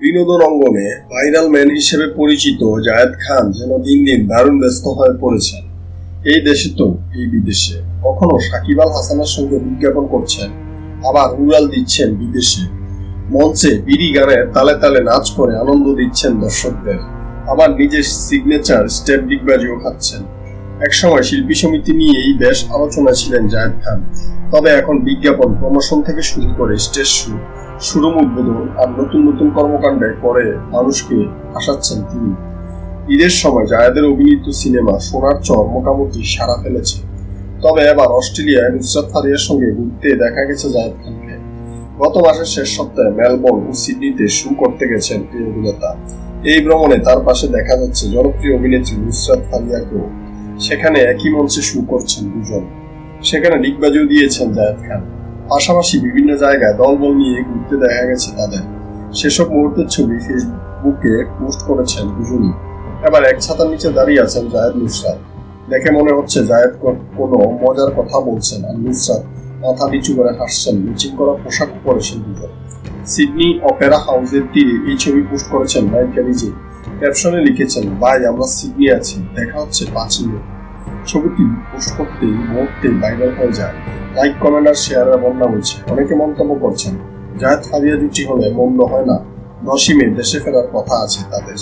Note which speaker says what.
Speaker 1: বিনোদন অঙ্গনে viral man হিসেবে পরিচিত জায়েদ খান যেন দিন দিন দারুণ ব্যস্ত হয়ে পড়েছেন। এই দেশে তো, এই বিদেশে। কখনো সাকিব আল হাসানের সঙ্গে বিজ্ঞাপন করছেন, আবার উড়াল দিচ্ছেন বিদেশে। মঞ্চে বিড়ি গানের তালে তালে নাচ করে আনন্দ দিচ্ছেন দর্শকদের। আবার নিজের সিগনেচার স্টেপ ডিগবাজিও খাচ্ছেন। একসময় শিল্পী সমিতি নিয়েই বেশ আলোচনা ছিলেন জায়েদ খান। তবে এখন বিজ্ঞাপন প্রমোশন থেকে শুরু করে স্টেজ শো, শোরুম উদ্বোধন আর নতুন নতুন কর্মকাণ্ডে করে মানুষকে হাসাচ্ছেন তিনি। ঈদের সময় জায়েদের অভিনীত সিনেমা সোনার চর মোটামুটি সারা ফেলেছে। তবে এবার অস্ট্রেলিয়ায় নুসরাত ফারিয়ার সঙ্গে ঘুরতে দেখা গেছে জায়েদ খানকে। গত মাসের শেষ সপ্তাহে মেলবোর্ন ও সিডনিতে শু করতে গেছেন এই অভিনেতা। এই ভ্রমণে তার পাশে দেখা যাচ্ছে জনপ্রিয় অভিনেত্রী নুসরাত ফারিয়াকেও। সেখানে একই মঞ্চে শু করছেন দুজন। সেখানে ডিগবাজিও দিয়েছেন জায়েদ খান। পাশাপাশি বিভিন্ন জায়গায় দলবল নিয়ে ঘুরতে দেখা গেছে তাদের। সেসব মুহূর্তের ছবি ফেসবুকে পোস্ট করেছেন দুজনই। এবার এক ছাতার নিচে দাঁড়িয়ে আছেন জায়েদ নুসরাত। দেখে মনে হচ্ছে জায়েদ কোনো মজার কথা বলছেন আর নুসরাত মাথা নিচু করে হাসছেন, মিচিং করা পোশাক পরেছেন দুজন। সিডনি অপেরা হাউসের তীরে এই ছবি পোস্ট করেছেন নায়িকা নিজে ক্যাপশনে লিখেছেন, ভাই, আমরা সিডনি আছি, দেখা হচ্ছে পাঁচই মে। ছবিটি পোস্ট করতে মুহূর্তে ভাইরাল হয়ে যায়। লাইক, কমেন্ট আর শেয়ারের বন্যা হয়েছে। অনেকে মন্তব্য করছেন, জাহেদ ফারিয়া জুটি হলে মন্দ হয় না? দশই মে দেশে ফেরার কথা আছে তাদের।